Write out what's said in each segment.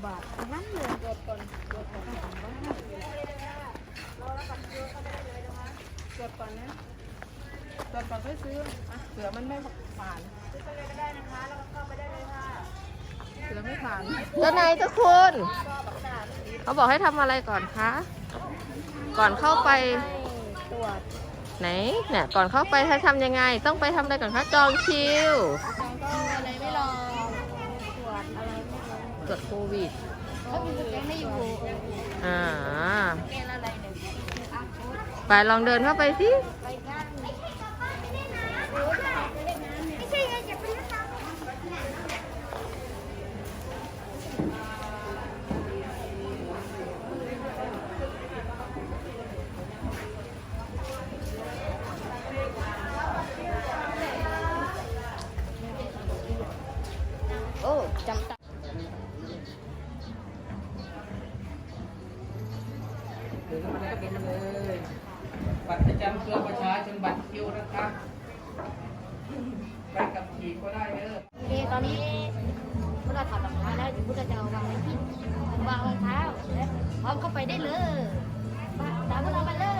บเก้าบาทนั่นเลยกดก่อนกดก่อนสองร้อยห้าสิบจดก่อนนะจดก่อนค่อยซื้ออะเสือมันไม่ผ่านซื้อไปเลยก็ได้นะคะแล้วก็เข้าไปได้เลยค่ะเสือไม่ผ่านเจ้านายเจ้าคุณเขาบอกให้ทำอะไรก่อนคะก่อนเข้าไปตรวจไหนเนี่ยก่อนเข้าไปให้ทำยังไง ต้องไปทำอะไรก่อนคะจองคิว ควิดเขามีสแกนให้อยู่อ่าสแกนอะไรเนี่ยไปลองเดินเข้าไปสิ เอาเข้าไปได้เลยตามพวกเรามาเลย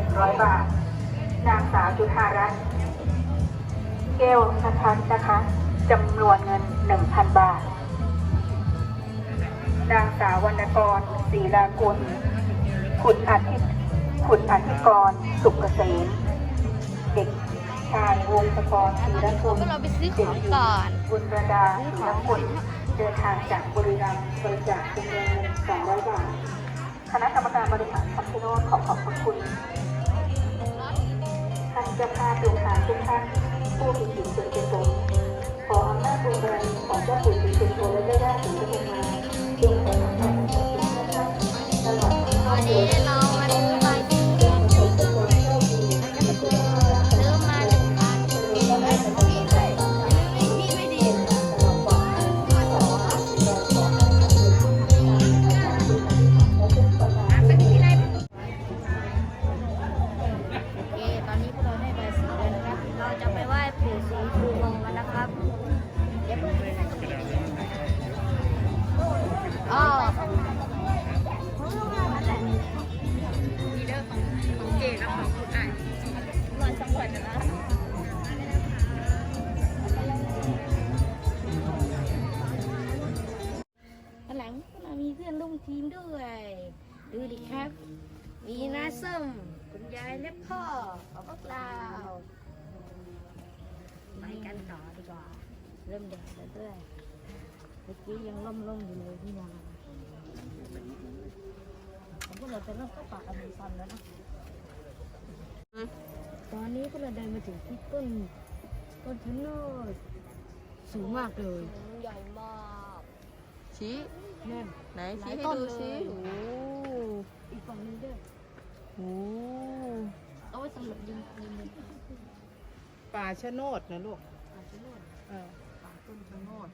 100 บาท นางสาวจุธารัตน์เกลนัทัศน์นะคะจำนวนเงิน 1,000 บาท นางสาววรรณกรศรีลากุลขุนอาทิตย์ขุนอาทิกร สุกเกษมเด็กชายวงศกรศรีรัตน์พวกเราไปซื้อของก่อนบุญประดาศรีรัตน์ผลเดินทางจากบุรีรัมย์บริจาคเป็นเงิน200บาท คณะกรรมการบริหารคำชะโนดขอขอบพระคุณานเจ้าภาพดวงตาทุกท่านผู้มีจิตสุจริตขออำนาจบุญบารมีของเจ้าปู่ศรีสุโธและเจ้าย่าศรีปทุมมาจงเป็นของท่านตลอดทั้งวัน ข้างหลังพวกเรามีเพื่อนร่วมทีมด้วย ดูดิครับ มีน้าส้มคุณยายและพ่อของพวกเราไปกันต่อดีกว่า เริ่มแดดแล้วด้วยเมื่อกี้ยังล่มๆอยู่เลยพี่นาของพวกเราจะเริ่มเข้าป่าอเมซอนแล้วนะตอนนี้พวกเราเดินมาถึงที่ต้นต้นชะโนดสูงมากเลยใหญ่มาก ชี้แน่นไหนหลาชี้ยให้ต้นดูเลยสิโอ้อีกฝั่งนึงด้วยโหเอาไว้สำหรับยิงยิงป่าชะโนดนะลูกป่าชะโนดเออป่าต้นชะโนด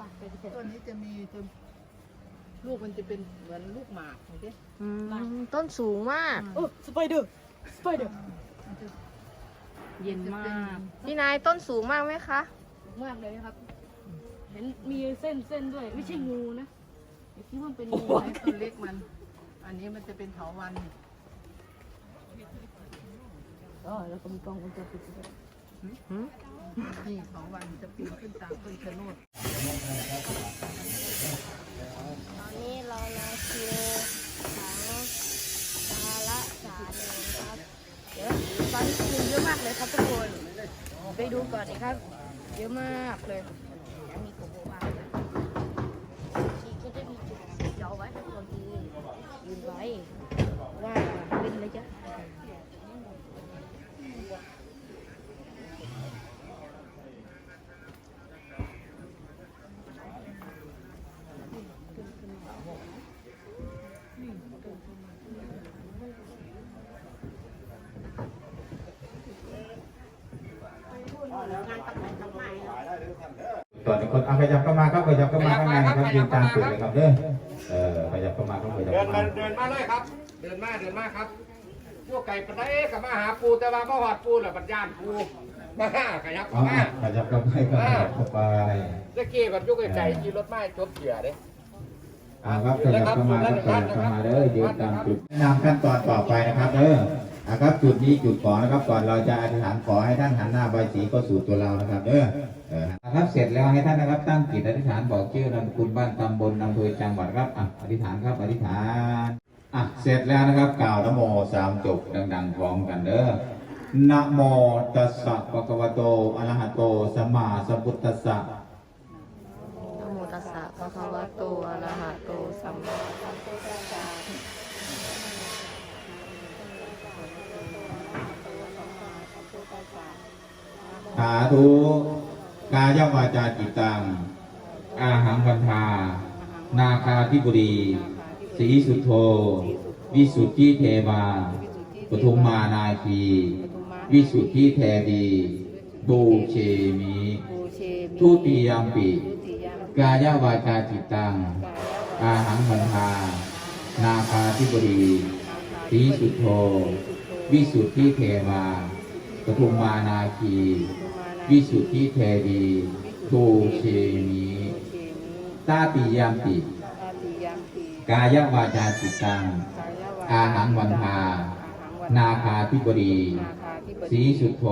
ป่าเป็นเสร็จต้นนี้จะมีจะลูกมันจะเป็นเหมือนลูกหมากเห็นไหมอืมต้นสูงมากโอ้สไปเดอร์สไปเดอร์เย็นมาก พี่นายต้นสูงมากไหมคะมากเลยนะครับเห็นมีเส้นเส้นด้วย ไม่ใช่งูนะอย่าคิดว่ามันเป็นงูอันนี้ต้นเล็กมัน อันนี้มันจะเป็นเถาวันอ๋อแล้วก็มีกล้องวงจรปิดด้วยหืมนี่เถาวันจะปีนขึ้นตามต้นชะโนดตอนนี้เรารอคิวของสาระสารเลยครับเดี๋ยวตอนนี้คิวเยอะมากเลยครับทุกดูก่อนดีครับ เยอะมากเลยยังมีโกโก้บ้างชีก็จะมีจุดเดียวไว้ให้คนยืนยืนไว้ว่าเล่นระยะส่วนคนเอาขยับเข้ามาครับขยับเข้ามาข้างในครับยืนตามจุดเลยครับเด้อ ขยับเข้ามาครับขยับเดินเข้ามามาเดินมาเลยครับ เดินมาเดินมาครับพวกไก่ปะไดกับมาหาปูแต่ว่ามาหอดปูแล้วปัญญานปูมาขยับอ๋อเข้ามาขยับเข้าไปครับขยับเข้าไปตะกี้กับยุกไก่ขี่รถไม้จบเกียร์เด้อ่าครับขยับเข้ามาครับขยับเข้ามาเด้อยืนตามจุดแนะนำขั้นตอนต่อไปนะครับเด้ออ่าครับจุดนี้จุดขอนะครับก่อนเราจะอธิษฐานขอให้ท่านหันหน้าใบสีเข้าสู่ตัวเรานะครับเด้อเออ นะครับเสร็จแล้วให้ท่านนะครับตั้งจิตอธิษฐานบอกชื่อนามสกุลบ้านตำบลอำเภอจังหวัดครับอะอธิษฐานครับอธิษฐานอะเสร็จแล้วนะครับกล่าวนะโมสามจบดังๆพร้อมกันเด้อนะโมตัสสะภะคะวะโตอะระหะโตสัมมาสัมพุทธัสสะนะโมตัสสะภะคะวะโตอะระหะโตสัมมาสัมพุทธัสสะสาธุ กายวาจาจิตตัง อาหังวันทา นาคาธิบุรีสีสุโธ วิสุทธิเทวาปทุมมานาคี วิสุทธิเทวีบูเชมิบูเชมิทุติยามปิทุติยามกายวาจาจิตตัง อาหังวันทา นาคาธิบุรีสีสุโธ วิสุทธิเทวาปทุมมานาคี วิสุทธิเทวีทูเชมิเชมิตาติยามปิตาติยามปีกายวาจาจิตตังกายวาอาหังวันทานาคาธิบดีนาคาธิบดีสีสุทโธ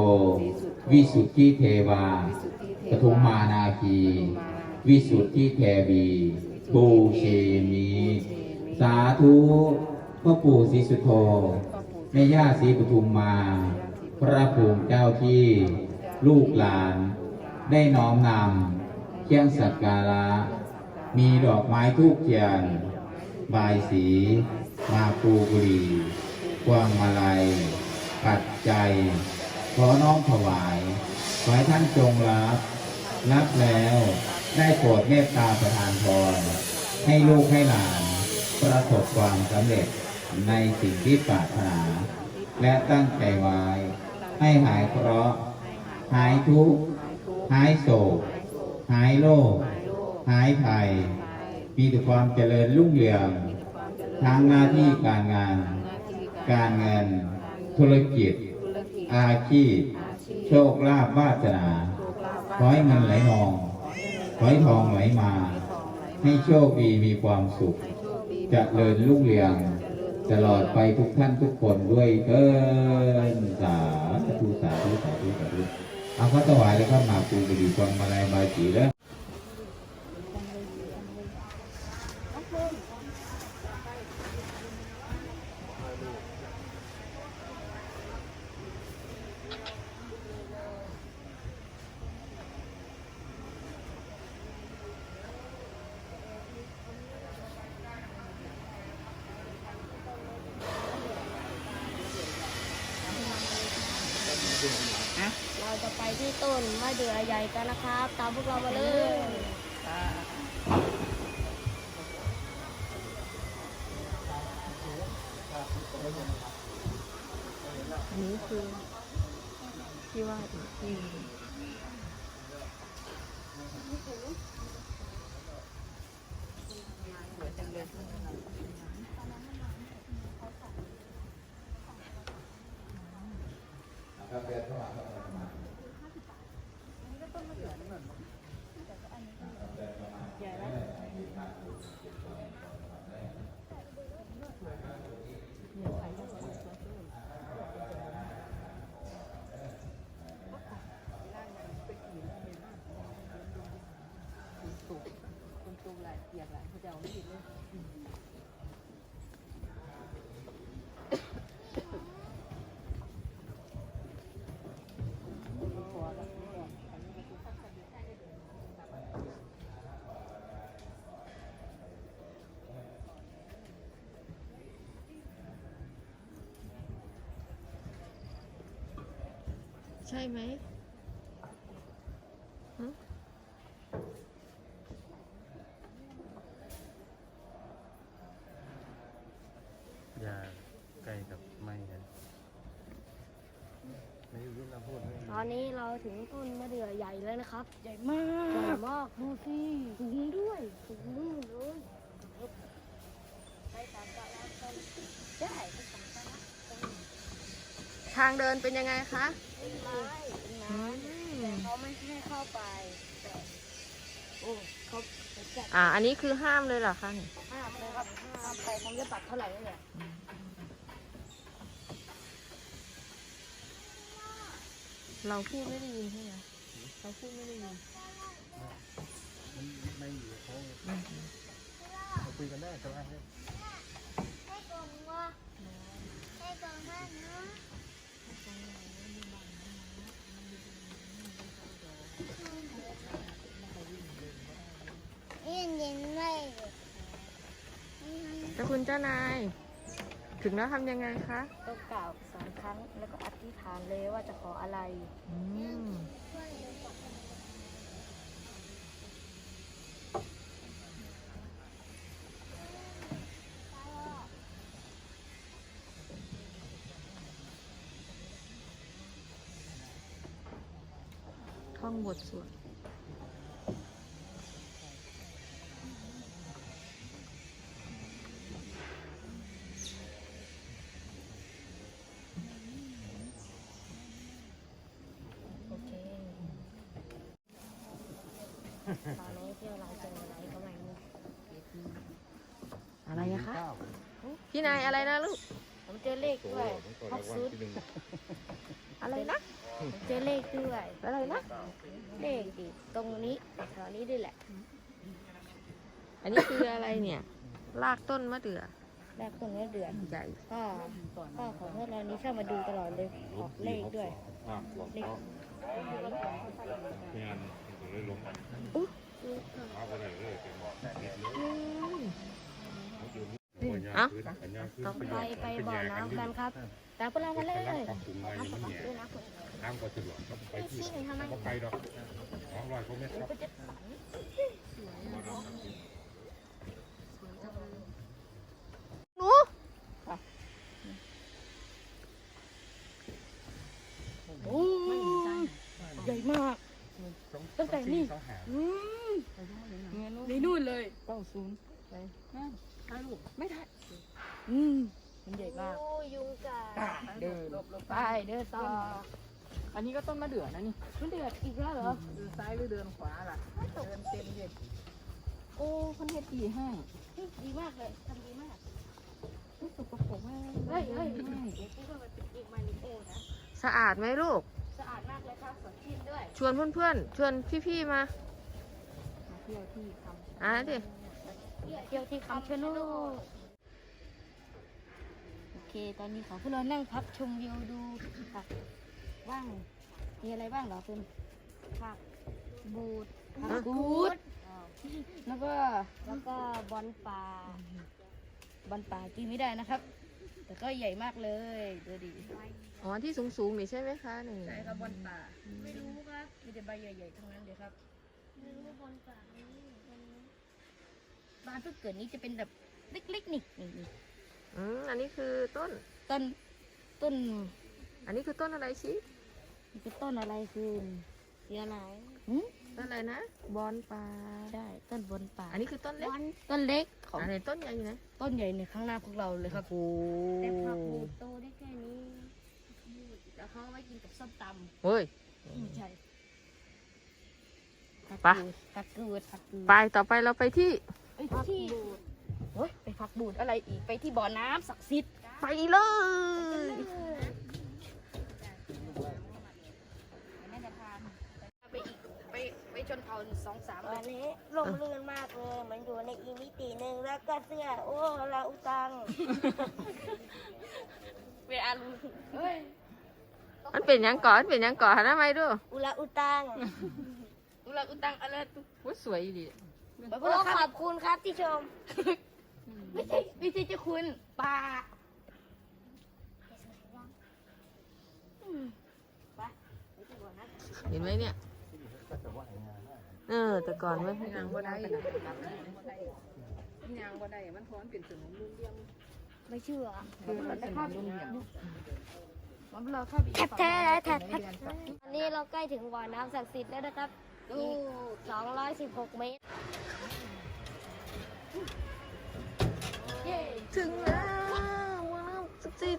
วิสุทธิเทวาวิสุทธิเทปทุมมานาคี วิสุทธิเทวีปูเชมิสาธุพ่อปู่ศรีสุโธแม่ย่าศรีปทุมมา พระภูมิเจ้าที่ ลูกหลาน ได้น้อมนำเครื่องสักการะ มีดอกไม้ทูกเทียน บายสี มาปูบุรีพวงมาลัย ปัจจัยขอน้อมถวาย ขอให้ท่านจงรับ รับแล้วได้โปรดเมตตาประทานพร ให้ลูกให้หลาน ประสบความสำเร็จในสิ่งที่ปรารถนา และตั้งใจไว้ ให้หายเคราะห์ หายทุกข์หายโศก หายโรคหายภัย มีแต่ความเจริญรุ่งเรืองทางหน้าที่การงาน การเงิน ธุรกิจ อาชีพ โชคลาภวาสนาขอให้เงินไหลนองขอให้ทองไหลมา ให้โชคดีมีความสุขจะเริญรุ่งเรืองตลอดไปทุกท่านทุกคนด้วยเกินสาธุสาธุสาธุสาธุ เอาก็ถวายแล้วก็มาปูบุรีฟังมาลายบายสีแล้ว กันนะครับ ตามพวกเรามาเลยอันนี้คือที่ว่าอีกที่ครับเรียนเข้ามาครับ Yeah, I remember. ใช่ไหมฮะอย่าใกล้กับไม้กันไม่รู้เราพูดไม่ตอนนี้เราถึงต้นมะเดื่อใหญ่แล้วนะครับ ใหญ่มาใหญ่กมากดูสิสูงด้วยสูงนู่นเลยไปสามตาลักต้นได้ไปสามตาลักต้นทางเดินเป็นยังไงคะเป็นไม้เป็นไม้แต่เขาไม่ให้เข้าไปแต่โอ้เขาไปจัดอ่า อันนี้คือห้ามเลยเหรอคะเนี่ยห้ามเลยครับห้ามไปผมจะตัดเท่าไหร่เนี่ยเราพูดไม่ได้ยินใช่ไหมเราพูดไม่ได้ยินไม่อยู่เขาเราคุยกันได้แต่ว่าให้ แต่คุณเจ้านาย ถึงแล้วทำยังไงคะต้องกล่าวสามครั้งแล้วก็อธิษฐานเลยว่าจะขออะไร อืมท่องบทสวด ตอนนี้ที่เราเจออะไรก็ไม่รู้อะไรอะคะเก้าพี่นายอะไรนะลูก ผมเจอเลขด้วยฮอกซุดอะไรนะผมเจอเลขด้วยอะไรนะ เลขดิตรงนี้แถวนี้ด้วยแหละ อันนี้คืออะไรเนี่ยลากต้นมะเดื่อแรกตรงนี้เดือนใหญ่ก็ก็ของพวกเรานี้ชอบมาดูตลอดเลยออกเลขด้วยเลข เอ้าต่อไปไปบ่อน้ำกันครับแต่พวกเรามาเลยปรับปรุงไรมันเล่ยน้ำก็จะดวกก็ไปที่ก็ไปดอกสองร้อยเขาเมตรครับ หนู โอ้ใหญ่มาก ตั้งแต่ นี่สองหาอืมในนู่นเลยเก้าศูนย์ไปนั่นถ่ายรูปไม่ถ่ายอืมมันใหญ่มากยุงกาเดินไปเดินต่ออันนี้ก็ต้นมะเดื่อนะนี่มันเดือดอีกแล้วเหรอเดินซ้ายหรือเดินขวาล่ะเดินเต็มเลยโอ้พันเฮ็ดดีให้เฮ้ยดีมากเลยทำดีมากรู้สึกประกบว่าเฮ้ยเฮ้ยเดี๋ยวคิดว่ามันเป็นอีกมานิโอนะสะอาดไหมลูกสะอาดมาก เลยครับสดชื่นด้วยชวนเพื่อนๆ ชวนพี่ๆ มาเที่ยวที่ทอะดิ เที่ยวที่คำชะโนดโอเค ตอนนี้ขอพวกเรานั่งพักชมวิวดูค่ะว่าง มีอะไรบ้างเหรอคุณผักบูดผักบูด แล้วก็ แล้วก็บอลป่าบอลป่ากินไม่ได้นะครับ แต่ก็ใหญ่มากเลยดูดิอ๋อที่สูงๆนี่ใช่ไหมคะนี่ใช่ครับบอลป่า ไม่รู้ครับ มีแต่ใบใหญ่ๆทั้งนั้นเลยครับ ไม่รู้บอลป่าบ้านเพิ่งเกิดนี้จะเป็นแบบเล็กๆนี่นี่นี่อืมอันนี้คือต้น ต้น ต้น อันนี้คือต้นอะไรชี้นี่คือต้นอะไรคือสีอะไรหืมต้นอะไรนะ บอนปลาใช่ ต้นบอลป่า อันนี้คือต้นเล็ก ต้นเล็ก ของอันไหนต้นใหญ่อยู่ไหนต้นใหญ่ในข้างหน้าพวกเราเลยครับโอ้แต่ผักบูดโตได้แค่นี้แล้วเขาเอาไว้กินกับส้มตำเฮ้ยไม่ใช่ผักไปบูดผักกูดผักกูดไปต่อไปเราไปที่ไปที่เฮ้ยไปผักบูดอะไรอีกไปที่บ่อน้ำศักดิ์สิทธิ์ไปเลยไปอีกไปไป ชนเผ่าสองสามวันนี้ลมลื่นมากเลยเหมือนอยู่ในอีกมิติหนึ่งแล้วก็เสื้อ โอ้ลาอุตังเวลาลูเฮ้ยมันเป็นหยังก่อนมันเป็นหยังก่อนหันหน้าไม่ดูอุลาอุตังอุลังอุตังอะไรตุว่าสวยดีไปพวโอ้กเราขครัอบบคุณครับที่ชม ไม่ใช่ไม่ใช่เจ้าคุณป่าอืมไปไปเห็นไหมเนี่ย เออ แต่ก่อนไม่ให้ยางบ่ได้ยางบ่ได้มันท้อนเป็นสนมรุ่นเรียงไม่เชื่อคือมันเป็นรุ่นเรียงมันเราเข้าไปแทบแท้แทบแท้อันนี้เราใกล้ถึงบ่อน้ำศักดิ์สิทธิ์แล้วนะครับอีก216 เมตร ถึงแล้วว้าวสุดจิต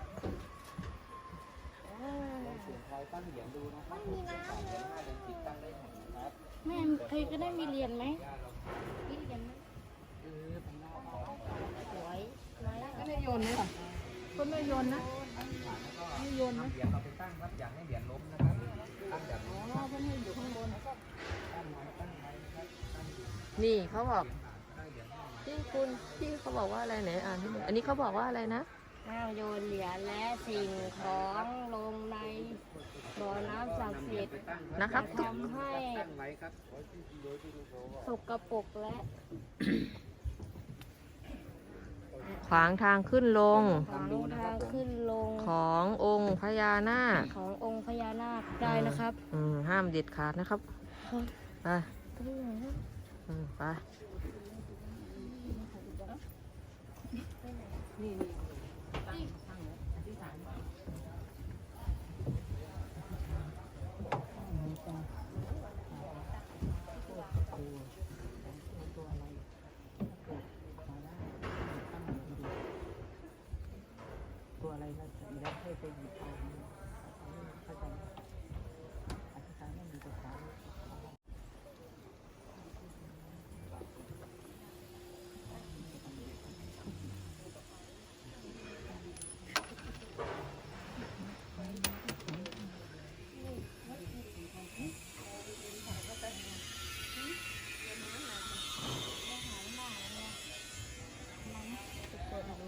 แม่เคยก็ได้มีเรียนไหมมีเรียนไหมสวยก็ได้โยนไหมล่ะคนไม่โยนนะไม่โยนนะเหรียญเราไปตั้งครับอย่าให้เหรียญล้มนะครับตั้งแบบนี้อ๋อเพิ่นให้อยู่ข้างบนนี่เขาบอกพี่คุณพี่เขาบอกว่าอะไรไหนอ่านให้หน่อยอันนี้เขาบอกว่าอะไรนะห้ามโยนเหรียญและสิ่งของลงใน บ่อน้ำศักดิ์สิทธิ์นะครับทำให้ตั้งไว้ครับสกปรกและขวางทางขึ้นลง ขวางทางขึ้นลงขององค์พญานาคขององค์พญานาคได้นะครับ อืมห้ามเด็ดขาดนะครับไปอืมไปตั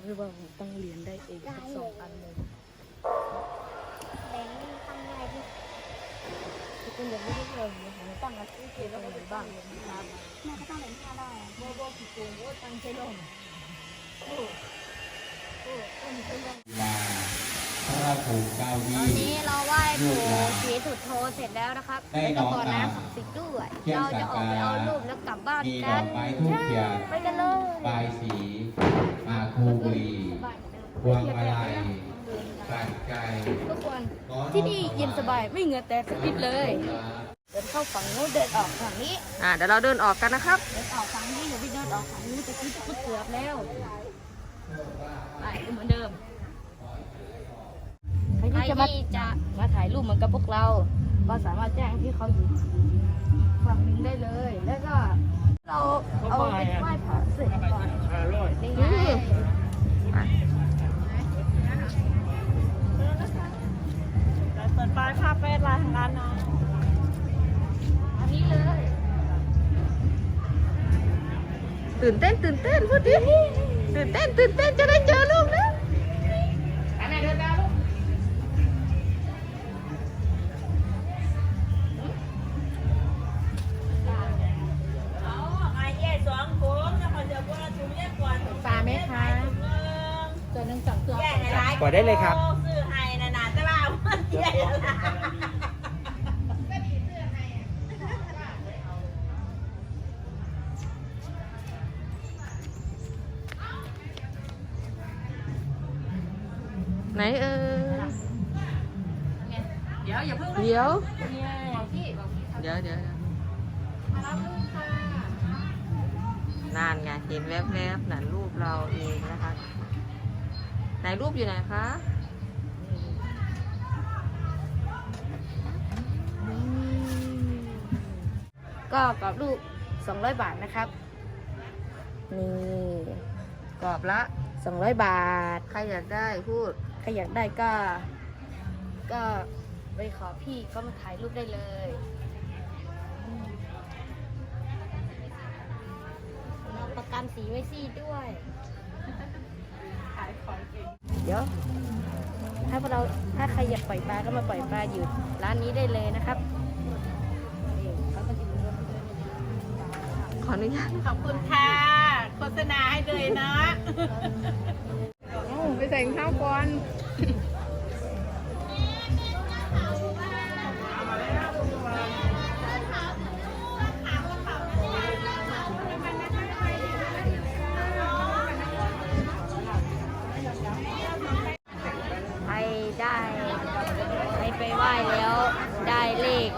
รือว่าผมต้องเรียนได้เองสักสองอันเลยแบงค์ทำไงดิทุกคนยังไม่ได้เลยผมตั้งอาชีพเกี่ยวกับอะไรบ้างครับแม่ก็ต้องเรียนท่าได้โมโบกี่โกงโอ้ตั้งใจลงมาพระภู มิเก้าตวีอนนี้เราไหว้ปู่ศรีสุดโทเสร็จแล้วนะครับได้แล้วน้ก็องบ่อตาน้ำศักดิ์สิทธิ์ด้วยเทียนเราสัจะกออกไปการะเอารูปแล้วกลับบ้านมีดกัอน กไม้ทูบเทียน ไปกันเลยบายสีมาคูบุรีพวงมาลัยปัจจัยทุกคนที่นี่เย็นสบายไม่เหงื่อแตกสักนิดเลย เดินเข้าฝั่งนู้นเดินออกฝั่งนี้ อ่าเดี๋ยวเราเดินออกกันนะครับ เดินออกฝั่งนี้อย่าไปเดินออกฝั่งนี้จะคิดพุดเกือบแล้วไปเหมือนเดิม ใครใครที่จะมาที่จะมาถ่ายรูปเหมือนกับพวกเรา ก็สามารถแจ้งที่เขาอยู่ฝั่งหนึงได้เลย แล้วก็เราเอาไปไหว้พระเสร็จก่อนนี่ไงเปิดไฟภาพเฟซไลน์ทางร้านน้องอันนี้เลย ตื่นเต้นตื่นเต้นพูดดิตื่นเต้นตื่นเต้นจะได้เจอลูกแล้ ไหนเออเดี๋ยวอย่าเพิ่งเดี๋ยว บอกพี่บอกพี่เดี๋ยวเดี๋ยวเดี๋ยวมารับลูกค่ะนานไงเห็นแวบๆนั่นรูปเราเองนะคะ ไหนรูปอยู่ไหนคะก็กรอบลูก 200 บาทนะครับ นี่กรอบละ 200 บาท ใครอยากได้พูด ใครอยากได้ก็ ก็ไปขอพี่ก็มาถ่ายรูปได้เลยอืมเราประกันสีไว้ซี่ด้วย ขายของเก่งเดี๋ยว ถ้าพวกเราถ้าใครอยากปล่อยปลาก็มาปล่อยปลาอยู่ร้านนี้ได้เลยนะครับนี่เขาก็จะมีรถขออนุญาต ขอบคุณค่ะ โฆษณาให้เลยเนาะ แต่งข้าวก่อนไปได้ไปไปไหว้แล้วได้เลข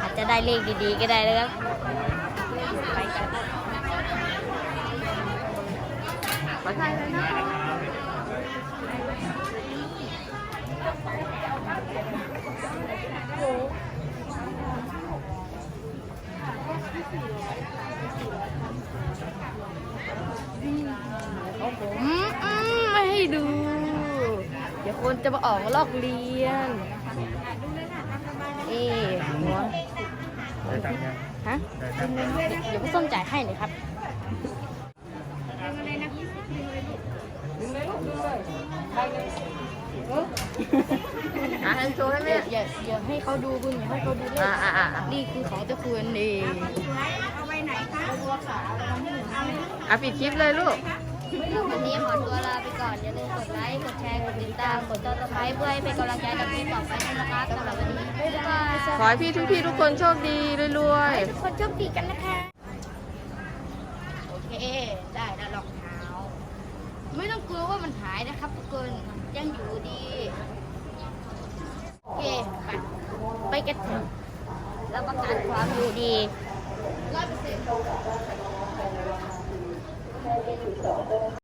อาจจะได้เลขดีๆก็ได้นะครับไปกันไปเลยนะ ผมอืมไม่ให้ดู เดี๋ยวคนจะมาออกมาลอกเรียนเอ๊ะหัวได้ตังค์ยังฮะเดี๋ยวพี่ส้มจ่ายให้เลยครับ อะให้โชว์ให้อแม่ย่าอย่าอย่าให้เขาดูคุณอย่าให้เขาดูเลอะขอะอะอะนี่คือของเจ้าคุณเองอะปิดคลิปเลยลูก วันนี้ขอตัวลาไปก่อน อย่าลืมกดไลค์ กดแชร์ กดติดตาม กดติดตามเพื่อให้เป็นกำลังใจกับคลิปต่อไปด้วยนะครับสำหรับวันนี้บ๊ายบายขอให้พี่ทุกพี่ทุกคนโชคดีรวยทุกคนโชคดีกันนะคะ โอเค ได้แล้วรองเท้า ไม่ต้องกลัวว่ามันหายนะครับทุกคนยังอยู่ดีโอเคไปไปกันเถอะรับประกันความอยู่ดีร้อยเปอร์เซ็นต์